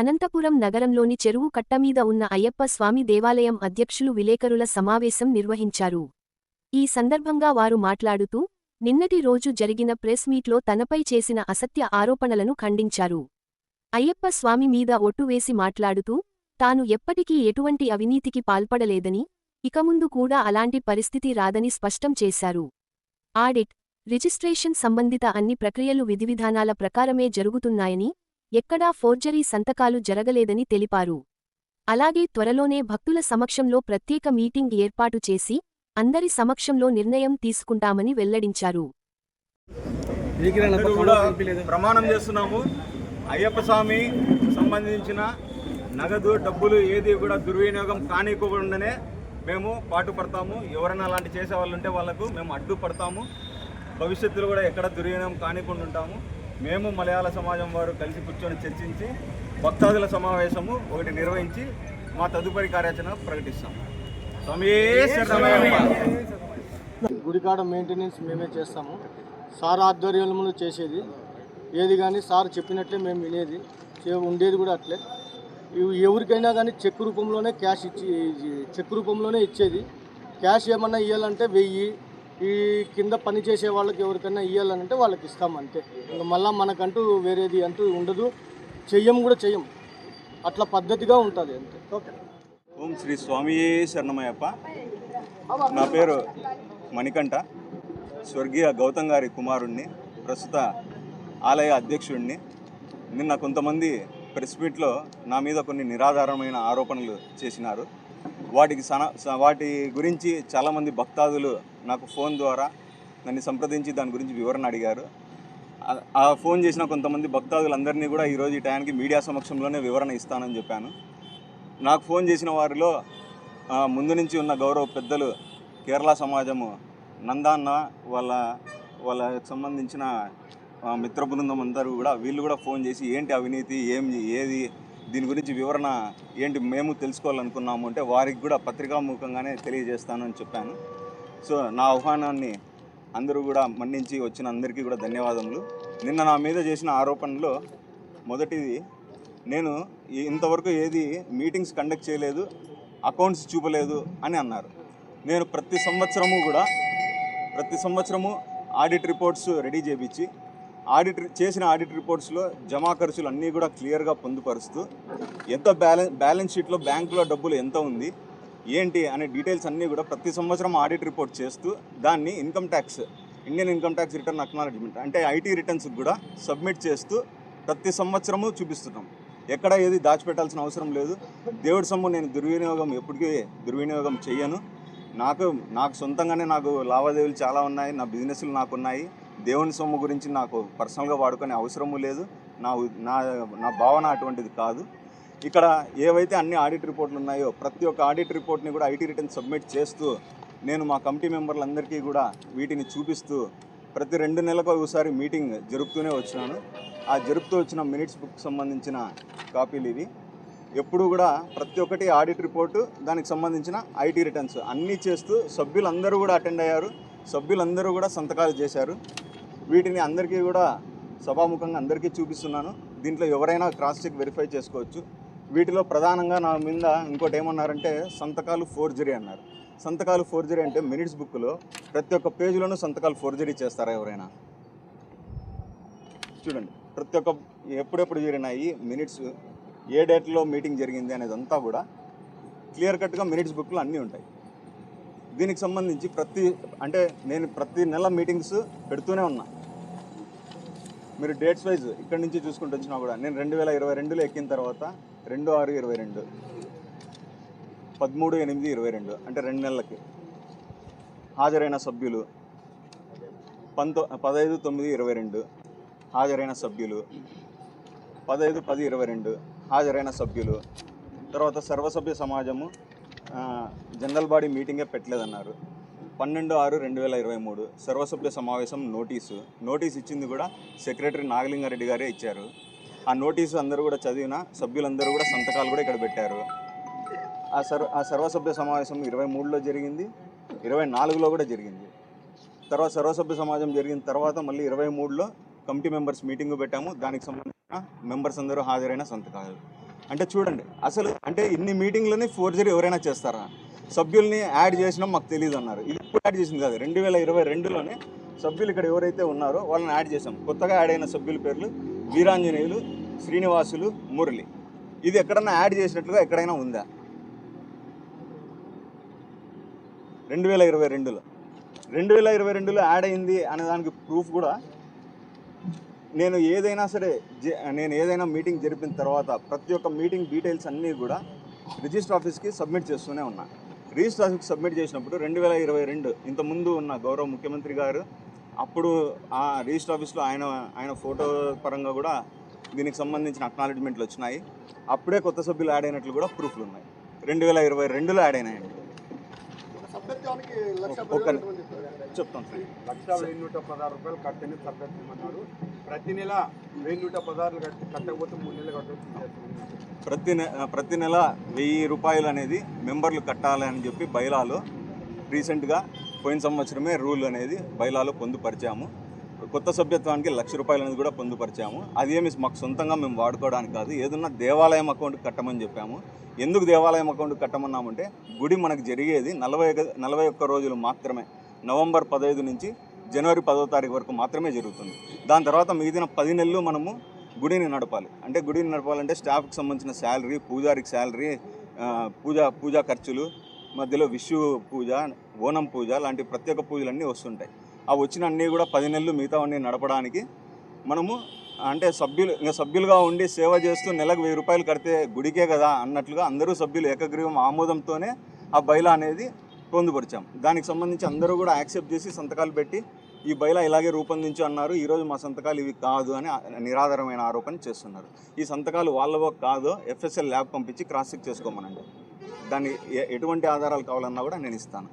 అనంతపురం నగరంలోని చెరువు కట్టమీద ఉన్న అయ్యప్ప స్వామి దేవాలయం అధ్యక్షులు విలేకరుల సమావేశం నిర్వహించారు. ఈ సందర్భంగా వారు మాట్లాడుతూ నిన్నటి రోజు జరిగిన ప్రెస్ మీట్లో తనపై చేసిన అసత్య ఆరోపణలను ఖండించారు. అయ్యప్ప స్వామి మీద ఒట్టు వేసి మాట్లాడుతూ తాను ఎప్పటికీ ఎటువంటి అవినీతికి పాల్పడలేదని ఇకముందు కూడా అలాంటి పరిస్థితి రాదని స్పష్టం చేశారు. ఆడిట్ రిజిస్ట్రేషన్ సంబంధిత అన్ని ప్రక్రియలు విధివిధానాల ప్రకారమే జరుగుతున్నాయని ఎక్కడా ఫోర్జరీ సంతకాలు జరగలేదని తెలిపారు. అలాగే త్వరలోనే భక్తుల సమక్షంలో ప్రత్యేక మీటింగ్ ఏర్పాటు చేసి అందరి సమక్షంలో నిర్ణయం తీసుకుంటామని వెల్లడించారు. కూడా ప్రమాణం చేస్తున్నాము. అయ్యప్ప స్వామి సంబంధించిన నగదు డబ్బులు ఏది కూడా దుర్వినియోగం కానివ్వకుండానే మేము పాటుపడతాము. ఎవరైనా అలాంటి చేసే వాళ్ళు ఉంటే వాళ్ళకు మేము అడ్డుపడతాము. భవిష్యత్తులో కూడా ఎక్కడ దుర్వినియోగం కానికుండా ఉంటాము. మేము మలయాళ సమాజం వారు కలిసి కూర్చొని చర్చించి భక్తాదుల సమావేశము ఒకటి నిర్వహించి మా తదుపరి కార్యాచరణ ప్రకటిస్తాము గుడికాడ మెయింటెనెన్స్ మేమే చేస్తాము. సార్ ఆధ్వర్యంలో చేసేది. ఏది కానీ సార్ చెప్పినట్లే మేము వినేది. ఉండేది కూడా అట్లే. ఇవి ఎవరికైనా కానీ చెక్ రూపంలోనే క్యాష్ ఇచ్చి చెక్ రూపంలోనే ఇచ్చేది. క్యాష్ ఏమన్నా ఇవ్వాలంటే వెయ్యి ఈ కింద పని చేసే వాళ్ళకి ఎవరికైనా ఇవ్వాలంటే వాళ్ళకి ఇస్తాం అంతే. ఇంకా మళ్ళీ మనకంటూ వేరేది అంటూ ఉండదు. చెయ్యం కూడా చెయ్యం. అట్లా పద్ధతిగా ఉంటుంది అంతే. ఓకే. ఓం శ్రీ స్వామి శరణమయ్యప్ప. నా పేరు మణికంఠ. స్వర్గీయ గౌతమ్ గారి కుమారుణ్ణి ప్రస్తుత ఆలయ అధ్యక్షుడిని నిన్న కొంతమంది ప్రెస్ మీట్లో నా మీద కొన్ని నిరాధారమైన ఆరోపణలు చేసినారు. వాటికి సన స- వాటి గురించి చాలామంది భక్తాదులు నాకు ఫోన్ ద్వారా నన్ను సంప్రదించి దాని గురించి వివరణ అడిగారు. ఆ- ఫోన్ చేసిన కొంతమంది భక్తాదులందరినీ కూడా ఈరోజు ఈ టయానికి మీడియా సమక్షంలోనే వివరణ ఇస్తానని చెప్పాను. నాకు ఫోన్ చేసిన వారిలో ముందు నుంచి ఉన్న గౌరవ పెద్దలు కేరళ సమాజము నందాన్న వాళ్ళ వాళ్ళకి సంబంధించిన మిత్ర బృందం అందరూ కూడా వీళ్ళు కూడా ఫోన్ చేసి ఏంటి అవినీతి ఏం ఏది దీని గురించి వివరణ ఏంటి మేము తెలుసుకోవాలనుకున్నాము అంటే వారికి కూడా పత్రికాముఖంగానే తెలియజేస్తానని చెప్పాను. సో నా ఆహ్వానాన్ని అందరూ కూడా మన్నించి వచ్చిన అందరికీ కూడా ధన్యవాదములు. నిన్న నా మీద చేసిన ఆరోపణలో మొదటిది నేను ఇంతవరకు ఏది మీటింగ్స్ కండక్ట్ చేయలేదు అకౌంట్స్ చూపలేదు అని అన్నారు. నేను ప్రతి సంవత్సరము కూడా ప్రతి సంవత్సరము ఆడిట్ రిపోర్ట్స్ రెడీ చేపించి ఆడిట్ చేసిన ఆడిట్ రిపోర్ట్స్లో జమా ఖర్చులు అన్నీ కూడా క్లియర్గా పొందుపరుస్తూ ఎంత బ్యాలెన్స్ బ్యాలెన్స్ షీట్లో బ్యాంకులో డబ్బులు ఎంత ఉంది ఏంటి అనే డీటెయిల్స్ అన్నీ కూడా ప్రతి సంవత్సరం ఆడిట్ రిపోర్ట్ చేస్తూ దాన్ని income tax Indian income tax return acknowledgement అంటే ఐటీ రిటర్న్స్ కూడా సబ్మిట్ చేస్తూ ప్రతి సంవత్సరము చూపిస్తున్నాం. ఎక్కడ ఏది దాచిపెట్టాల్సిన అవసరం లేదు. దేవుడి సొమ్ము నేను దుర్వినియోగం ఎప్పటికీ దుర్వినియోగం చేయను నాకు నాకు సొంతంగానే నాకు లావాదేవీలు చాలా ఉన్నాయి నా బిజినెస్లు నాకు ఉన్నాయి దేవుని సొమ్ము గురించి నాకు పర్సనల్గా వాడుకునే అవసరము లేదు. నా నా నా భావన అటువంటిది కాదు. ఇక్కడ ఏవైతే అన్ని ఆడిట్ రిపోర్ట్లు ఉన్నాయో ప్రతి ఒక్క ఆడిట్ రిపోర్ట్ని కూడా ఐటీ రిటర్న్ సబ్మిట్ చేస్తూ నేను మా కమిటీ మెంబర్లందరికీ కూడా వీటిని చూపిస్తూ ప్రతి రెండు నెలలకు ఒకసారి మీటింగ్ జరుపుతూనే వచ్చినాను. ఆ జరుపుతూ వచ్చిన మినిట్స్ బుక్ సంబంధించిన కాపీలు ఇవి. ఎప్పుడు కూడా ప్రతి ఒక్కటి ఆడిట్ రిపోర్టు దానికి సంబంధించిన ఐటీ రిటర్న్స్ అన్నీ చేస్తూ సభ్యులందరూ కూడా అటెండ్ అయ్యారు. సభ్యులందరూ కూడా సంతకాలు చేశారు. వీటిని అందరికీ కూడా సభాముఖంగా అందరికీ చూపిస్తున్నాను. దీంట్లో ఎవరైనా క్రాస్ చెక్ వెరిఫై చేసుకోవచ్చు. వీటిలో ప్రధానంగా నా మీద ఇంకోటి ఏమన్నారంటే సంతకాలు ఫోర్జరీ అన్నారు. సంతకాలు ఫోర్జరీ అంటే మినిట్స్ బుక్లో ప్రతి ఒక్క పేజీలోనూ సంతకాలు ఫోర్జరీ చేస్తారా ఎవరైనా? చూడండి ప్రతి ఒక్క ఎప్పుడెప్పుడు జరిగినాయి మినిట్స్ ఏ డేట్లో మీటింగ్ జరిగింది అనేది అంతా కూడా క్లియర్ కట్గా మినిట్స్ బుక్లో అన్నీ ఉంటాయి. దీనికి సంబంధించి ప్రతి అంటే నేను ప్రతి నెల మీటింగ్స్ పెడుతూనే ఉన్నా. మీరు డేట్స్ వైజ్ ఇక్కడి నుంచి చూసుకుంటూ వచ్చినా కూడా నేను రెండు వేల ఇరవై రెండులో ఎక్కిన తర్వాత రెండు ఆరు ఇరవై రెండు. పదమూడు ఎనిమిది ఇరవై రెండు అంటే రెండు నెలలకి. హాజరైన సభ్యులు పంతొ పదహైదు తొమ్మిది ఇరవై రెండు హాజరైన సభ్యులు పదహైదు పది ఇరవై రెండు హాజరైన సభ్యులు. తర్వాత సర్వసభ్య సమాజము జనరల్ బాడీ మీటింగే పెట్టలేదన్నారు. పన్నెండు ఆరు రెండు వేల ఇరవై మూడు సర్వసభ్య సమావేశం నోటీసు. నోటీస్ ఇచ్చింది కూడా సెక్రటరీ నాగలింగారెడ్డి గారే ఇచ్చారు. ఆ నోటీసు అందరూ కూడా చదివిన సభ్యులందరూ కూడా సంతకాలు కూడా ఇక్కడ పెట్టారు. ఆ సర్వ ఆ సర్వసభ్య సమావేశం ఇరవై మూడులో జరిగింది ఇరవై నాలుగులో కూడా జరిగింది. తర్వాత సర్వసభ్య సమాజం జరిగిన తర్వాత మళ్ళీ ఇరవై మూడులో కమిటీ మెంబర్స్ మీటింగ్ పెట్టాము. దానికి సంబంధించిన మెంబర్స్ అందరూ హాజరైన సంతకాలు. అంటే చూడండి అసలు అంటే ఇన్ని మీటింగ్లని ఫోర్జరీ ఎవరైనా చేస్తారా? సభ్యుల్ని యాడ్ చేసినా మాకు తెలియదు అన్నారు. ఇది ఇప్పుడు యాడ్ చేసింది కాదు. రెండు వేల ఇరవై రెండులోనే సభ్యులు ఇక్కడ ఎవరైతే ఉన్నారో వాళ్ళని యాడ్ చేసాం కొత్తగా యాడ్ అయిన సభ్యుల పేర్లు వీరాంజనేయులు శ్రీనివాసులు మురళి. ఇది ఎక్కడన్నా యాడ్ చేసినట్లుగా ఎక్కడైనా ఉందా? రెండు వేల ఇరవై రెండులో. రెండు వేల ఇరవై రెండులో యాడ్ అయింది అనే దానికి ప్రూఫ్ కూడా నేను ఏదైనా సరే నేను ఏదైనా మీటింగ్ జరిపిన తర్వాత ప్రతి ఒక్క మీటింగ్ డీటెయిల్స్ అన్నీ కూడా రిజిస్టర్ ఆఫీస్కి సబ్మిట్ చేస్తూనే ఉన్నా. రిజిస్టర్ ఆఫీస్కి సబ్మిట్ చేసినప్పుడు రెండు వేల ఇరవై రెండు ఇంతకుముందు ఉన్న గౌరవ ముఖ్యమంత్రి గారు అప్పుడు ఆ రిజిస్టర్ ఆఫీస్లో ఆయన ఆయన ఫోటో పరంగా కూడా దీనికి సంబంధించిన అక్నాలెడ్జ్మెంట్లు వచ్చినాయి. అప్పుడే కొత్త సభ్యులు యాడ్ అయినట్లు కూడా ప్రూఫ్లు ఉన్నాయి. రెండు వేల ఇరవై రెండులో యాడ్ అయినాయండి. చెప్తాను సార్. లక్ష వెయ్యి నూట పదహారు రూపాయలు కట్టని సభ్యత్వం అన్నారు. ప్రతి నెల వెయ్యి నూట పదహారులు కట్టి కట్టకపోతే మూడు నెలలు కట్టవచ్చు ప్రతి నె ప్రతి నెల వెయ్యి రూపాయలు అనేది మెంబర్లు కట్టాలి అని చెప్పి బైలాలో రీసెంట్గా పోయిన సంవత్సరమే రూల్ అనేది బైలాలో పొందుపరిచాము. కొత్త సభ్యత్వానికి లక్ష రూపాయలు అనేది కూడా పొందుపరిచాము. అదేమి మాకు సొంతంగా మేము వాడుకోవడానికి కాదు ఏదన్నా దేవాలయం అకౌంట్ కట్టమని చెప్పాము. ఎందుకు దేవాలయం అకౌంట్ కట్టమన్నామంటే గుడి మనకు జరిగేది నలభై నలభై ఒక్క రోజులు మాత్రమే. నవంబర్ పదహైదు నుంచి జనవరి పదో తారీఖు వరకు మాత్రమే జరుగుతుంది. దాని తర్వాత మిగిలిన పది నెలలు మనము గుడిని నడపాలి. అంటే గుడిని నడపాలంటే స్టాఫ్కి సంబంధించిన శాలరీ పూజారికి శాలరీ పూజా పూజా ఖర్చులు మధ్యలో విషు పూజ ఓనం పూజ లాంటి ప్రత్యేక పూజలన్నీ వస్తుంటాయి. ఆ వచ్చిన అన్నీ కూడా పది నెలలు మిగతావన్నీ నడపడానికి మనము అంటే సభ్యులు ఇంకా సభ్యులుగా ఉండి సేవ చేస్తూ నెలకు వెయ్యి రూపాయలు కడితే గుడికే కదా అన్నట్లుగా అందరూ సభ్యులు ఏకగ్రీవం ఆమోదంతోనే ఆ బైలా అనేది పొందుపరిచాం. దానికి సంబంధించి అందరూ కూడా యాక్సెప్ట్ చేసి సంతకాలు పెట్టి ఈ బైలా ఇలాగే రూపొందించు అన్నారు. ఈరోజు మా సంతకాలు ఇవి కాదు అని నిరాధారమైన ఆరోపణ చేస్తున్నారు. ఈ సంతకాలు వాళ్ళవో కాదో ఎఫ్ఎస్ఎల్ ల్యాబ్ పంపించి క్రాస్ చెక్ చేసుకోమనండి. దాన్ని ఎటువంటి ఆధారాలు కావాలన్నా కూడా నేను ఇస్తాను.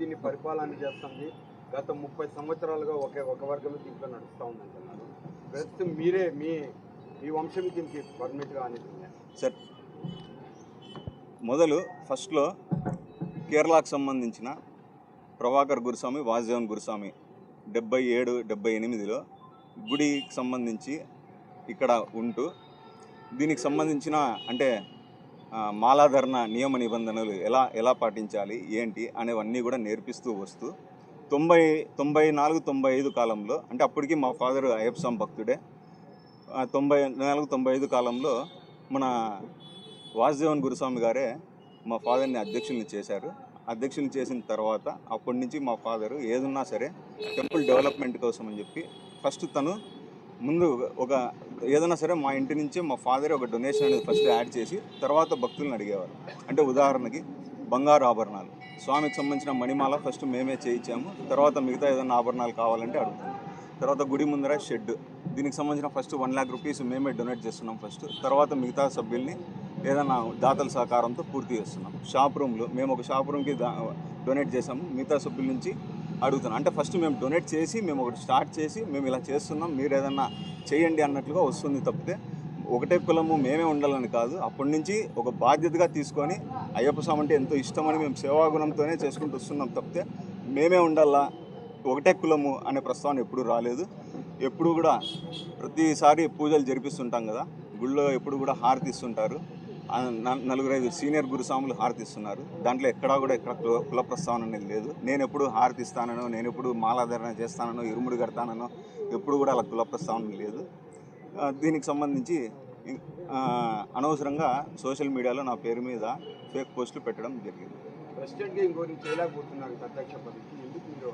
దీన్ని పరిపాలన చేస్తుంది. గత ముప్పై సంవత్సరాలుగా ఒకే ఒక వర్గమే దీంట్లో నడుస్తూ ఉందంటున్నారు ప్రస్తుతం మీరే మీ మీ వంశం దీనికి పర్మిట్గా అనేది? సార్ మొదలు ఫస్ట్లో కేరళకు సంబంధించిన ప్రభాకర్ గురుస్వామి వాసుదేవన్ గురుస్వామి డెబ్బై ఏడు డెబ్బై ఎనిమిదిలో గుడికి సంబంధించి ఇక్కడ ఉంటూ దీనికి సంబంధించిన అంటే మాలాధరణ నియమ నిబంధనలు ఎలా ఎలా పాటించాలి ఏంటి అనేవన్నీ కూడా నేర్పిస్తూ వస్తూ తొంభై తొంభై నాలుగు తొంభై ఐదు కాలంలో అంటే అప్పటికి మా ఫాదర్ అయ్యప్ప భక్తుడే తొంభై నాలుగు తొంభై ఐదు కాలంలో మన వాసుదేవన్ గురుస్వామి గారే మా ఫాదర్ని అధ్యక్షుల్ని చేశారు. అధ్యక్షులు చేసిన తర్వాత అప్పటి నుంచి మా ఫాదరు ఏదున్నా సరే టెంపుల్ డెవలప్మెంట్ కోసం అని చెప్పి ఫస్ట్ తను ముందు ఒక ఏదైనా సరే మా ఇంటి నుంచి మా ఫాదర్ ఒక డొనేషన్ అనేది ఫస్ట్ యాడ్ చేసి తర్వాత భక్తులను అడిగేవారు. అంటే ఉదాహరణకి బంగారు ఆభరణాలు. స్వామికి సంబంధించిన మణిమాల ఫస్ట్ మేమే చేయించాము. తర్వాత మిగతా ఏదైనా ఆభరణాలు కావాలంటే అడుగుతాం. తర్వాత గుడి ముందర షెడ్ దీనికి సంబంధించిన ఫస్ట్ వన్ ల్యాక్ రూపీస్ మేమే డొనేట్ చేస్తున్నాం ఫస్ట్ తర్వాత మిగతా సభ్యుల్ని ఏదైనా దాతల సహకారంతో పూర్తి చేస్తున్నాం. షాప్ రూమ్లు మేము ఒక షాప్ రూమ్కి డొనేట్ చేసాము మిగతా సభ్యుల నుంచి అడుగుతున్నాం. అంటే ఫస్ట్ మేము డొనేట్ చేసి మేము ఒకటి స్టార్ట్ చేసి మేము ఇలా చేస్తున్నాం. మీరు ఏదన్నా చేయండి అన్నట్లుగా వస్తుంది తప్పితే ఒకటే కులము మేమే ఉండాలని కాదు. అప్పటి నుంచి ఒక బాధ్యతగా తీసుకొని అయ్యప్ప స్వామి అంటే ఎంతో ఇష్టమని మేము సేవాగుణంతోనే చేసుకుంటూ వస్తున్నాం తప్పితే మేమే ఉండాలా? ఒకటే కులము అనే ప్రస్తావన ఎప్పుడు రాలేదు. ఎప్పుడు కూడా ప్రతిసారి పూజలు జరిపిస్తుంటాం కదా. గుళ్ళో ఎప్పుడు కూడా హారతి ఇస్తుంటారు. నలుగురు ఐదు సీనియర్ గురుస్వాములు హారతి ఇస్తున్నారు దాంట్లో ఎక్కడా కూడా ఎక్కడ కుల ప్రస్తావన అనేది లేదు. నేను ఎప్పుడు హారతిస్తానో నేను ఎప్పుడు మాలాధారణ చేస్తానో ఇరుముడు కడతానో ఎప్పుడు కూడా అలా కుల ప్రస్తావన లేదు దీనికి సంబంధించి అనవసరంగా సోషల్ మీడియాలో నా పేరు మీద ఫేక్ పోస్టులు పెట్టడం జరిగింది. ప్రెసిడెంట్గా ఇంకోరిని చేయలేకపోతున్నారు ఎందుకు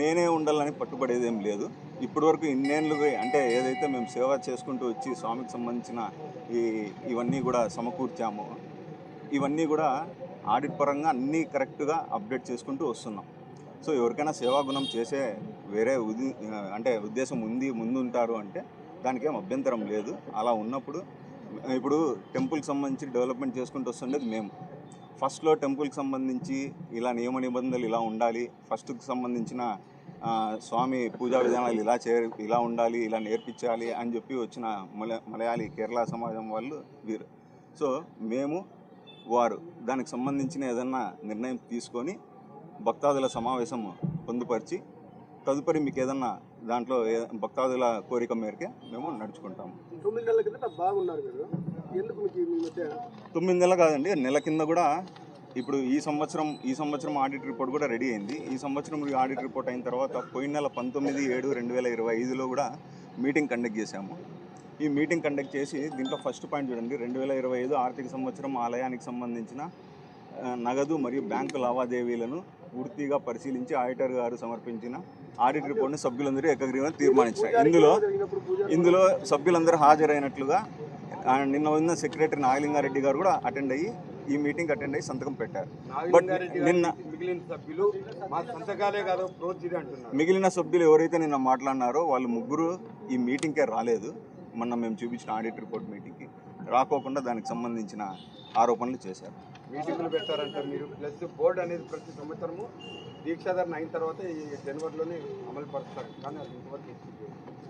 నేనే ఉండాలని పట్టుబడేది ఏం లేదు. ఇప్పటివరకు ఇన్నేళ్ళుగా అంటే ఏదైతే మేము సేవ చేసుకుంటూ వచ్చి స్వామికి సంబంధించిన ఈ ఇవన్నీ కూడా సమకూర్చామో ఇవన్నీ కూడా ఆడిట్ పరంగా అన్నీ కరెక్ట్గా అప్డేట్ చేసుకుంటూ వస్తున్నాం. సో ఎవరికైనా సేవాగుణం చేసే వేరే ఉది అంటే ఉద్దేశం ఉంది ముందు ఉంటారు అంటే దానికేం అభ్యంతరం లేదు. అలా ఉన్నప్పుడు ఇప్పుడు టెంపుల్కి సంబంధించి డెవలప్మెంట్ చేసుకుంటూ వస్తుండేది మేము. ఫస్ట్లో టెంపుల్కి సంబంధించి ఇలా నియమ నిబంధనలు ఇలా ఉండాలి. ఫస్ట్కి సంబంధించిన స్వామి పూజా విధానాలు ఇలా చే ఇలా ఉండాలి ఇలా నేర్పించాలి అని చెప్పి వచ్చిన మల మలయాళీ కేరళ సమాజం వాళ్ళు వీరు. సో మేము వారు దానికి సంబంధించిన ఏదన్నా నిర్ణయం తీసుకొని భక్తాదుల సమావేశం పొందుపరిచి తదుపరి మీకు ఏదన్నా దాంట్లో భక్తాదుల కోరిక మేరకే మేము నడుచుకుంటాము. తొమ్మిది నెలల కింద బాగున్నారు మీరు. తొమ్మిది నెలలు కాదండి నెల కింద కూడా ఇప్పుడు ఈ సంవత్సరం ఈ సంవత్సరం ఆడిట్ రిపోర్ట్ కూడా రెడీ అయింది. ఈ సంవత్సరం ఆడిట్ రిపోర్ట్ అయిన తర్వాత పోయిన నెల పంతొమ్మిది ఏడు రెండు వేల ఇరవై ఐదులో కూడా మీటింగ్ కండక్ట్ చేశాము. ఈ మీటింగ్ కండక్ట్ చేసి దీంట్లో ఫస్ట్ పాయింట్ చూడండి రెండు వేల ఇరవై ఐదు ఆర్థిక సంవత్సరం ఆలయానికి సంబంధించిన నగదు మరియు బ్యాంకు లావాదేవీలను పూర్తిగా పరిశీలించి ఆడిటర్ గారు సమర్పించిన ఆడిట్ రిపోర్ట్ని సభ్యులందరూ ఏకగ్రీవంగా తీర్మానించారు. ఇందులో ఇందులో సభ్యులందరూ హాజరైనట్లుగా ఆ, నిన్న ఉన్న సెక్రటరీ నాగలింగారెడ్డి గారు కూడా అటెండ్ అయ్యి ఈ మీటింగ్ అటెండ్ అయ్యి సంతకం పెట్టారు. నిన్న- మిగిలిన సభ్యులు మా సంతకాలే కాదు మిగిలిన సభ్యులు ఎవరైతే నిన్న మాట్లాడినారో వాళ్ళు ముగ్గురు ఈ మీటింగ్కే రాలేదు. మొన్న మేము చూపించిన ఆడిట్ రిపోర్ట్ మీటింగ్కి రాకోకుండా దానికి సంబంధించిన ఆరోపణలు చేశారు. మీటింగులు పెట్టారంటారు మీరు. ప్లస్ బోర్డు అనేది ప్రతి సంవత్సరము దీక్షాధారణ అయిన తర్వాత ఈ జనవరిలోనే అమలు పరుస్తారు. కానీ అది ఇంతవరకు.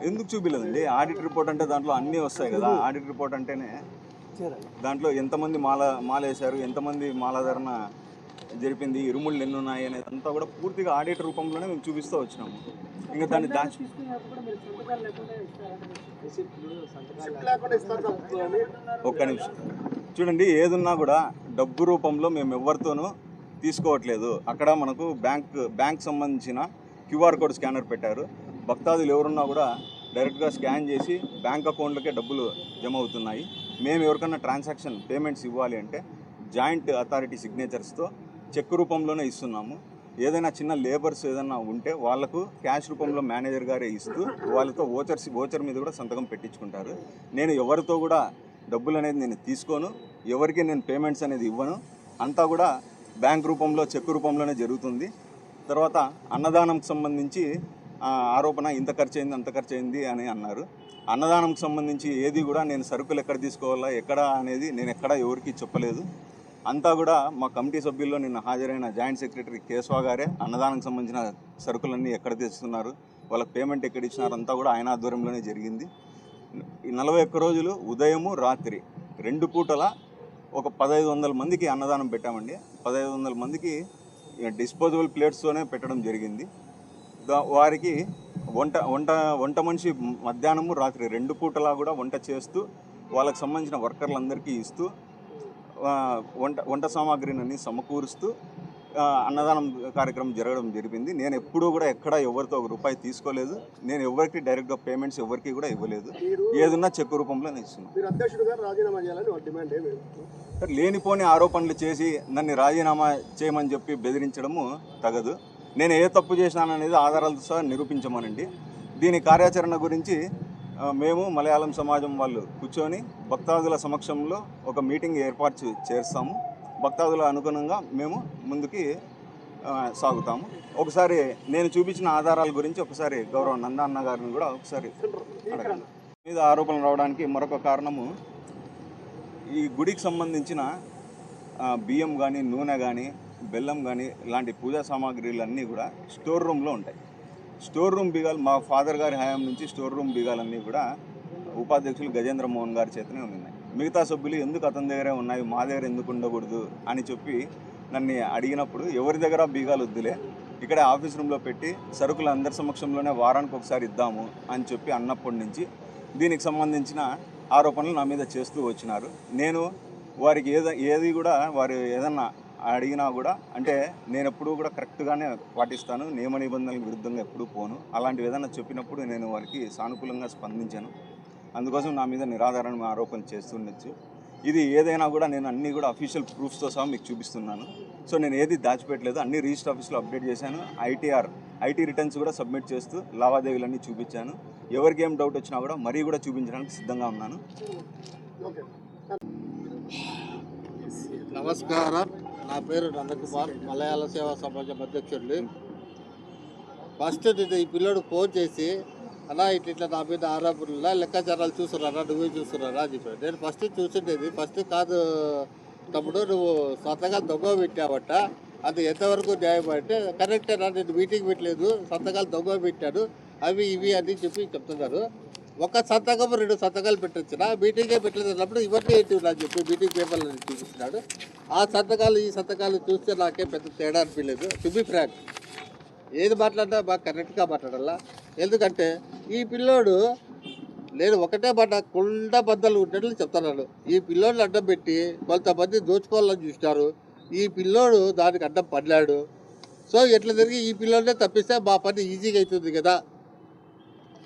ఎందుకు చూపిలేదండి? ఆడిట్ రిపోర్ట్ అంటే దాంట్లో అన్నీ వస్తాయి కదా. ఆడిట్ రిపోర్ట్ అంటేనే దాంట్లో ఎంతమంది మాల మాల వేశారు ఎంతమంది మాలాధరణ జరిపింది ఇరుముళ్ళు ఎన్ని ఉన్నాయి అనేది అంతా కూడా పూర్తిగా ఆడిట్ రూపంలోనే మేము చూపిస్తూ వచ్చినాము. ఇంకా దాన్ని దాచి ఒక్క నిమిషం. చూడండి ఏదున్నా కూడా డబ్బు రూపంలో మేము ఎవరితోనూ తీసుకోవట్లేదు. అక్కడ మనకు బ్యాంక్ బ్యాంక్ సంబంధించిన క్యూఆర్ కోడ్ స్కానర్ పెట్టారు. భక్తాదులు ఎవరున్నా కూడా డైరెక్ట్గా స్కాన్ చేసి బ్యాంక్ అకౌంట్లకే డబ్బులు జమ అవుతున్నాయి. మేము ఎవరికన్నా ట్రాన్సాక్షన్ పేమెంట్స్ ఇవ్వాలి అంటే జాయింట్ అథారిటీ సిగ్నేచర్స్తో చెక్ రూపంలోనే ఇస్తున్నాము. ఏదైనా చిన్న లేబర్స్ ఏదైనా ఉంటే వాళ్ళకు క్యాష్ రూపంలో మేనేజర్ గారే ఇస్తూ వాళ్ళతో ఓచర్స్ ఓచర్ మీద కూడా సంతకం పెట్టించుకుంటారు. నేను ఎవరితో కూడా డబ్బులు అనేది నేను తీసుకోను. ఎవరికి నేను పేమెంట్స్ అనేది ఇవ్వను. అంతా కూడా బ్యాంక్ రూపంలో చెక్ రూపంలోనే జరుగుతుంది. తర్వాత అన్నదానంకి సంబంధించి ఆరోపణ ఇంత ఖర్చు అయింది అంత ఖర్చు అయింది అని అన్నారు. అన్నదానంకి సంబంధించి ఏది కూడా నేను సరుకులు ఎక్కడ తీసుకోవాలా ఎక్కడ అనేది నేను ఎక్కడ ఎవరికి చెప్పలేదు. అంతా కూడా మా కమిటీ సభ్యుల్లో నిన్న హాజరైన జాయింట్ సెక్రటరీ కేశవ గారే అన్నదానంకి సంబంధించిన సరుకులన్నీ ఎక్కడ తెస్తున్నారు వాళ్ళకి పేమెంట్ ఎక్కడ ఇచ్చినారు అంతా కూడా ఆయన ఆధ్వర్యంలోనే జరిగింది. ఈ నలభై ఒక్క రోజులు ఉదయము రాత్రి రెండు పూటల ఒక పదహైదు వందల మందికి అన్నదానం పెట్టామండి. పదహైదు వందల మందికి డిస్పోజబుల్ ప్లేట్స్తోనే పెట్టడం జరిగింది. వారికి వంట వంట వంట మనిషి మధ్యాహ్నము రాత్రి రెండు పూటలా కూడా వంట చేస్తూ వాళ్ళకి సంబంధించిన వర్కర్లందరికీ ఇస్తూ వంట వంట సామాగ్రిని సమకూరుస్తూ ఆ, అన్నదానం కార్యక్రమం జరగడం జరిగింది. నేను ఎప్పుడూ కూడా ఎక్కడ ఎవరితో ఒక రూపాయి తీసుకోలేదు. నేను ఎవరికి డైరెక్ట్గా పేమెంట్స్ ఎవరికి కూడా ఇవ్వలేదు. ఏదున్నా చెక్ ఇస్తున్నాను. డిమాండ్ ఏమి సార్, లేనిపోని ఆరోపణలు చేసి నన్ను రాజీనామా చేయమని చెప్పి బెదిరించడము తగదు. నేను ఏ తప్పు చేసినాననేది ఆధారాలతో సహా నిరూపించమనండి. దీని కార్యాచరణ గురించి మేము మలయాళం సమాజం వాళ్ళు కూర్చొని భక్తాదుల సమక్షంలో ఒక మీటింగ్ ఏర్పాటు చేస్తాము. భక్తాదుల అనుగుణంగా మేము ముందుకి సాగుతాము. ఒకసారి నేను చూపించిన ఆధారాల గురించి ఒకసారి గౌరవ నంద అన్న గారిని కూడా ఒకసారి అడగండి. మీద ఆరోపణలు రావడానికి మరొక కారణము ఈ గుడికి సంబంధించిన బియ్యం కానీ నూనె కానీ బెల్లం కానీ ఇలాంటి పూజా సామాగ్రిలన్నీ కూడా స్టోర్ రూమ్లో ఉంటాయి. స్టోర్ రూమ్ బీగాలు మా ఫాదర్ గారి హయాం నుంచి స్టోర్ రూమ్ బీగాలన్నీ కూడా ఉపాధ్యక్షులు గజేంద్ర మోహన్ గారి చేతనే ఉన్నాయి మిగతా సభ్యులు ఎందుకు అతని దగ్గరే ఉన్నాయి మా దగ్గర ఎందుకు ఉండకూడదు అని చెప్పి నన్ను అడిగినప్పుడు ఎవరి దగ్గర బీగాలు వద్దులే ఇక్కడే ఆఫీస్ రూమ్లో పెట్టి సరుకులు అందరి సమక్షంలోనే వారానికి ఒకసారి ఇద్దాము అని చెప్పి అన్నప్పటి నుంచి దీనికి సంబంధించిన ఆరోపణలు నా మీద చేస్తూ వచ్చినారు. నేను వారికి ఏద ఏది కూడా వారు ఏదన్నా అడిగినా కూడా అంటే నేను ఎప్పుడూ కూడా కరెక్ట్గానే పాటిస్తాను. నియమ నిబంధనలకు విరుద్ధంగా ఎప్పుడూ పోను. అలాంటివి ఏదైనా చెప్పినప్పుడు నేను వారికి సానుకూలంగా స్పందించాను. అందుకోసం నా మీద నిరాధారణ ఆరోపణ చేస్తుండొచ్చు. ఇది ఏదైనా కూడా నేను అన్నీ కూడా అఫీషియల్ ప్రూఫ్స్తో సహా మీకు చూపిస్తున్నాను. సో నేను ఏది దాచిపెట్టలేదు. అన్ని రిజిస్టర్ ఆఫీస్లో అప్డేట్ చేశాను. ఐటీఆర్ ఐటీ రిటర్న్స్ కూడా సబ్మిట్ చేస్తూ లావాదేవీలన్నీ చూపించాను. ఎవరికి ఏం డౌట్ వచ్చినా కూడా మరీ కూడా చూపించడానికి సిద్ధంగా ఉన్నాను. నమస్కారం. నా పేరు నందకుమార్ మలయాళ సేవా సమాజం అధ్యక్షుడిని. ఫస్ట్ నేను ఈ పిల్లడు ఫోన్ చేసి అలా ఇట్లా ఇట్లా నా మీద ఆరోపణలా లెక్కాచారాలు చూస్తున్నారా? నువ్వే చూస్తున్నారా? అని చెప్పాడు. నేను ఫస్ట్ చూసిండేది ఫస్ట్ కాదు తమ్ముడు నువ్వు సొంతగా దొంగ పెట్టావట. అది ఎంతవరకు న్యాయం అంటే కరెక్టేనా? నేను మీటింగ్ పెట్టలేదు సంతకాలు దొంగ పెట్టాను. అవి ఇవి అని చెప్పి చెప్తున్నారు. ఒక సంతకం రెండు సంతకాలు పెట్టొచ్చిన? మీటింగే పెట్టలేదు అన్నప్పుడు ఇవన్నీ ఏంటి అని చెప్పి? మీటింగ్ పేపర్లు చూపిస్తున్నాడు ఆ సంతకాలు ఈ సంతకాలు చూస్తే నాకే పెద్ద తేడా అనిపించలేదు. టు బి ఫ్రాంక్ ఏది మాట్లాడినా బాగా కరెక్ట్గా మాట్లాడాలా? ఎందుకంటే ఈ పిల్లోడు నేను ఒకటే మాట కుండ బద్దలు ఉన్నట్లు చెప్తున్నాను ఈ పిల్లోడిని అడ్డం పెట్టి కొంతమంది దోచుకోవాలని చూసినారు. ఈ పిల్లోడు దానికి అడ్డం పడినాడు సో ఎట్లా జరిగి ఈ పిల్లోడే తప్పిస్తే మా పని ఈజీగా అవుతుంది కదా?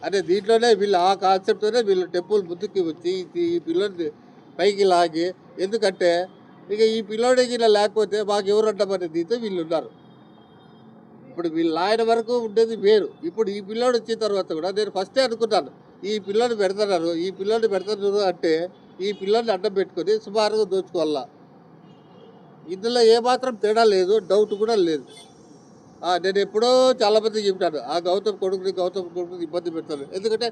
అదే దీంట్లోనే వీళ్ళు ఆ కాన్సెప్ట్తోనే వీళ్ళు టెంపుల్ ముందుకి వచ్చి ఈ- ఈ పైకి లాగి ఎందుకంటే ఇక ఈ పిల్లోడికి ఇలా లేకపోతే మాకు ఎవరు అడ్డమనే దీంతో వీళ్ళు ఉన్నారు. ఇప్పుడు వీళ్ళు ఆయన వరకు ఉండేది వేరు. ఇప్పుడు ఈ పిల్లోడు వచ్చిన తర్వాత కూడా నేను ఫస్టే అనుకున్నాను ఈ పిల్లోని పెడతారు ఈ పిల్లోని పెడతారు అంటే ఈ పిల్లోని అడ్డం పెట్టుకొని సుమారుగా దోచుకోవాలా. ఇందులో ఏమాత్రం తేడా లేదు డౌట్ కూడా లేదు. నేను ఎప్పుడో చాలా మంది చెప్పాను ఆ గౌతమ్ కొడుకుని గౌతమ్ కొడుకుని ఇబ్బంది పెడతాను ఎందుకంటే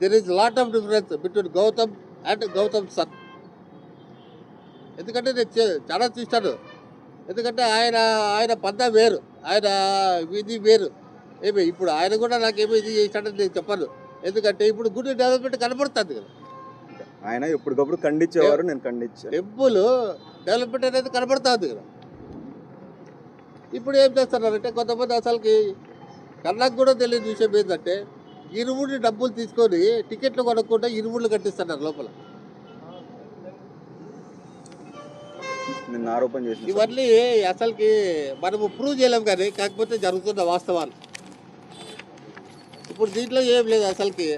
there is lot of difference between Gautam and Gautam son ఎందుకంటే నేను చాలా చూస్తాను ఎందుకంటే ఆయన ఆయన పంద వేరు ఆయన ఇది వేరు. ఏమి ఇప్పుడు ఆయన కూడా నాకేమో ఇది చేశాడని నేను చెప్పాను. ఎందుకంటే ఇప్పుడు గుడి డెవలప్మెంట్ కనపడుతుంది కదా. ఆయన ఎప్పటికప్పుడు ఖండించేవారు నేను ఖండించాను. టెంపుల్ డెవలప్మెంట్ అనేది కనపడుతుంది కదా. ఇప్పుడు ఏం చేస్తున్నారంటే కొంతమంది అసలుకి కళ్ళకు కూడా తెలియని విషయం ఏంటంటే ఇరువుడి డబ్బులు తీసుకొని టికెట్లు కొనకుండా ఇరువుళ్ళు కట్టిస్తున్నారు లోపల. నిన్న ఆరోపణ చేసిన ఇవన్నీ అసలుకి మనము ప్రూవ్ చేయలేం కానీ కాకపోతే జరుగుతున్న వాస్తవాలు. ఇప్పుడు దీంట్లో ఏం లేదు అసలుకి.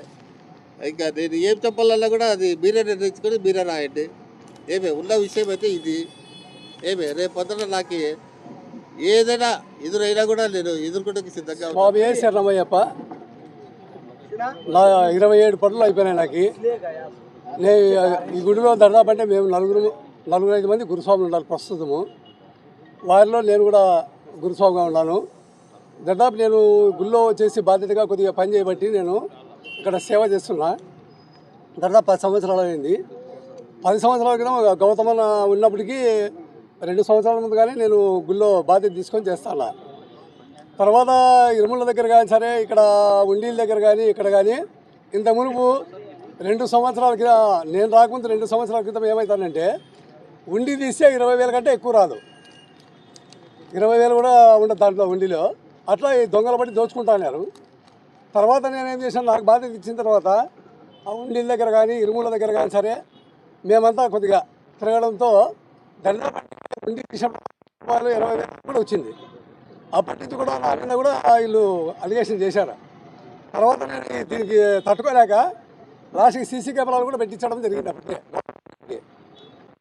ఇంకా నేను ఏం చెప్పాలన్నా కూడా అది మీరే నిర్ణయించుకొని మీరే రాయండి. ఏమే ఉన్న విషయం అయితే ఇది. ఏమే రేపు పొద్దున నాకు ఏదైనా ఎదురైనా కూడా నేను ఎదుర్కొనేకి సిద్ధంగా ఉన్నాను. స్వామి శరణమయ్యప్ప. నా ఇరవై ఏడు పనులు అయిపోయినాయి నాకు. నేను ఈ గుడిలో దాదాపు అంటే మేము నలుగురు నలుగురు ఐదు మంది గురుస్వాములు ఉన్నారు ప్రస్తుతము. వారిలో నేను కూడా గురుస్వామిగా ఉన్నాను. దాదాపు నేను గుళ్ళో చేసి బాధ్యతగా కొద్దిగా పని చేయబట్టి నేను ఇక్కడ సేవ చేస్తున్నా. దాదాపు పది సంవత్సరాలు అయింది. పది సంవత్సరాల క్రితం గౌతమన్న ఉన్నప్పటికీ రెండు సంవత్సరాల ముందుగానే నేను గుళ్ళో బాధ్యత తీసుకొని చేస్తాను తర్వాత ఇరుముల దగ్గర కానీ సరే ఇక్కడ ఉండీల దగ్గర కానీ ఇక్కడ కానీ ఇంత మునుపు రెండు సంవత్సరాల క్రితం నేను రాకముందు రెండు సంవత్సరాల క్రితం ఏమవుతానంటే ఉండి తీస్తే ఇరవై వేల కంటే ఎక్కువ రాదు. ఇరవై వేలు కూడా ఉండదు దాంట్లో ఉండిలో. అట్లా ఈ దొంగల పట్టి దోచుకుంటున్నారు తర్వాత నేను ఏం చేశాను నాకు బాధ్యత ఇచ్చిన తర్వాత ఆ ఉండీల దగ్గర కానీ ఇరుముల దగ్గర కానీ సరే మేమంతా కొద్దిగా తిరగడంతో దాదాపు ఉండి వాళ్ళు ఇరవై వేలు కూడా వచ్చింది. అప్పటి నుంచి కూడా నా కూడా వీళ్ళు అలిగేషన్ చేశారు. తర్వాత నేను దీనికి తట్టుకోలేక లాస్ట్కి సీసీ కెమెరాలు కూడా పెట్టించడం జరిగింది అప్పటికే.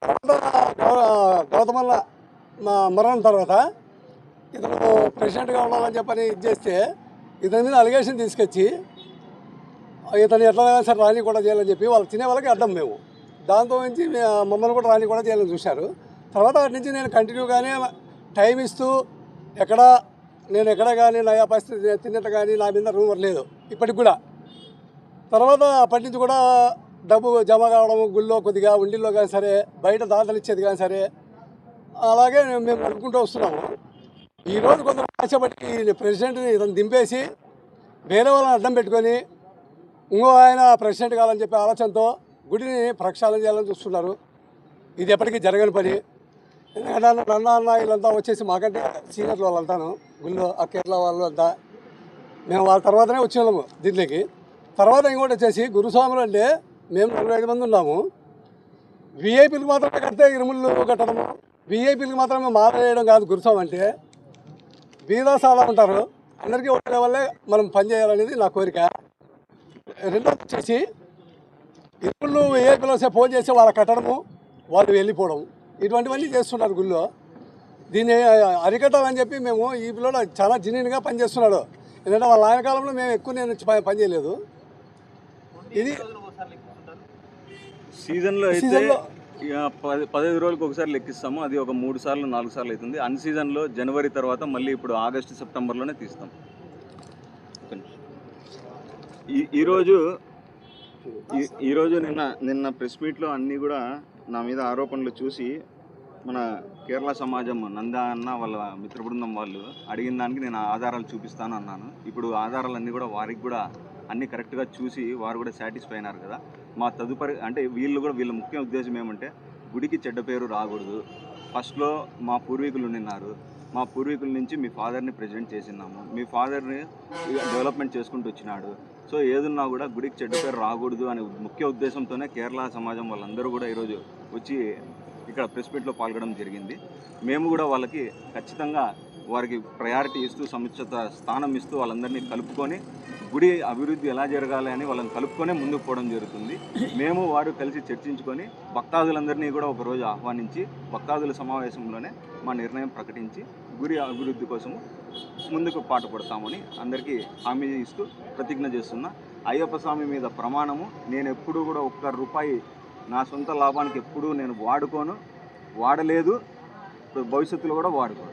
తర్వాత గౌతమల్ల మా మరణం తర్వాత ఇతను ప్రెసిడెంట్గా ఉండాలని చెప్పని ఇది చేస్తే ఇతని మీద అలిగేషన్ తీసుకొచ్చి ఇతను ఎట్లా సరే రాని కూడా చేయాలని చెప్పి వాళ్ళు తినే వాళ్ళకి అడ్డం మేము. దాంతో నుంచి మమ్మల్ని కూడా రాని కూడా చేయాలని చూశారు. తర్వాత అటు నుంచి నేను కంటిన్యూగానే టైం ఇస్తూ ఎక్కడ నేను ఎక్కడ కానీ నా పరిస్థితి తిన్నట్టు కానీ నా మీద రూమర్ లేదు ఇప్పటికి కూడా. తర్వాత అప్పటి నుంచి కూడా డబ్బు జమ కావడం గుళ్ళో కొద్దిగా ఉండిల్లో కానీ సరే బయట దాతలు ఇచ్చేది కానీ సరే అలాగే మేము అనుకుంటూ వస్తున్నాము. ఈరోజు కొందరు ఆశపట్టి ప్రెసిడెంట్ని ఇతను దింపేసి వేరే వాళ్ళని అడ్డం పెట్టుకొని ఇంకో ఆయన ప్రెసిడెంట్ కావాలని చెప్పే ఆలోచనతో గుడిని ప్రక్షాళన చేయాలని చూస్తున్నారు. ఇది ఎప్పటికీ జరగని పని. ఎందుకంటే అన్న అన్న వీళ్ళంతా వచ్చేసి మాకంటే సీనియర్లు వాళ్ళంతాను గుళ్ళో ఆ కేరళ వాళ్ళు అంతా. మేము వాళ్ళ తర్వాతనే వచ్చేవాళ్ళము దీంట్లోకి. తర్వాత ఇంకోటి వచ్చేసి గురుస్వాములు అంటే మేము నలభై ఐదు మంది ఉన్నాము. విఐపీలకు మాత్రమే కడితే ఇరుముళ్ళు కట్టడము. విఐపీలకు మాత్రమే మాట్లాడేయడం వేయడం కాదు గురుస్వామి అంటే. బీదాసాలా ఉంటారు. అందరికీ ఒకటే వల్లే మనం పనిచేయాలనేది నా కోరిక. రెండోది వచ్చేసి ఇరుముళ్ళు విఐపీలు వస్తే ఫోన్ చేసి వాళ్ళ కట్టడము వాళ్ళు వెళ్ళిపోవడం. ఇటువంటివన్నీ చేస్తున్నారు గుళ్ళో. దీన్ని అరికట్టాలని చెప్పి మేము ఈ పిల్లడు చాలా జెన్యున్గా పనిచేస్తున్నాడు. ఎందుకంటే వాళ్ళ ఆయన కాలంలో మేము ఎక్కువ నేను పని పని చేయలేదు. ఇది సీజన్లో అయితే సీజన్లో ఇక పది పదహైదు రోజులకు ఒకసారి లెక్కిస్తాము. అది ఒక మూడు సార్లు నాలుగు సార్లు అవుతుంది. అన్ సీజన్లో జనవరి తర్వాత మళ్ళీ ఇప్పుడు ఆగస్టు సెప్టెంబర్లోనే తీస్తాం. ఈరోజు ఈ- ఈరోజు నిన్న నిన్న ప్రెస్ మీట్లో అన్నీ కూడా నా మీద ఆరోపణలు చూసి మన కేరళ సమాజం నంద అన్న వాళ్ళ మిత్ర బృందం వాళ్ళు అడిగిన దానికి నేను ఆధారాలు చూపిస్తాను అన్నాను. ఇప్పుడు ఆధారాలన్నీ కూడా వారికి కూడా అన్నీ కరెక్ట్గా చూసి వారు కూడా సాటిస్ఫై అయినారు కదా. మా తదుపరి అంటే వీళ్ళు కూడా వీళ్ళ ముఖ్య ఉద్దేశం ఏమంటే గుడికి చెడ్డ పేరు రాకూడదు. ఫస్ట్లో మా పూర్వీకులు ఉన్నారు మా పూర్వీకుల నుంచి మీ ఫాదర్ని ప్రెసిడెంట్ చేసినాము మీ ఫాదర్ని డెవలప్మెంట్ చేసుకుంటూ వచ్చినాడు. సో ఏదున్నా కూడా గుడికి చెడ్డ పేరు రాకూడదు అనే ముఖ్య ఉద్దేశంతోనే కేరళ సమాజం వాళ్ళందరూ కూడా ఈరోజు వచ్చి ఇక్కడ ప్రెస్ మీట్లో పాల్గొనడం జరిగింది. మేము కూడా వాళ్ళకి ఖచ్చితంగా వారికి ప్రయారిటీ ఇస్తూ సముచిత స్థానం ఇస్తూ వాళ్ళందరినీ కలుపుకొని గుడి అభివృద్ధి ఎలా జరగాలి అని వాళ్ళని కలుపుకొనే ముందుకు పోవడం జరుగుతుంది. మేము వారు కలిసి చర్చించుకొని భక్తాదులందరినీ కూడా ఒకరోజు ఆహ్వానించి భక్తాదుల సమావేశంలోనే మా నిర్ణయం ప్రకటించి గుడి అభివృద్ధి కోసము ముందుకు పాటుపడతామని అందరికీ హామీ ఇస్తూ ప్రతిజ్ఞ చేస్తున్నా. అయ్యప్ప స్వామి మీద ప్రమాణము నేను ఎప్పుడూ కూడా ఒక్క రూపాయి నా సొంత లాభానికి ఎప్పుడూ నేను వాడుకోను వాడలేదు భవిష్యత్తులో కూడా వాడుకోను.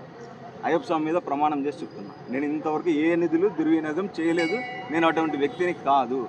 అయ్యప్ప స్వామి మీద ప్రమాణం చేసి చెప్తున్నా. నేను ఇంతవరకు ఏ నిధులు దుర్వినియోగం చేయలేదు. నేను అటువంటి వ్యక్తిని కాదు.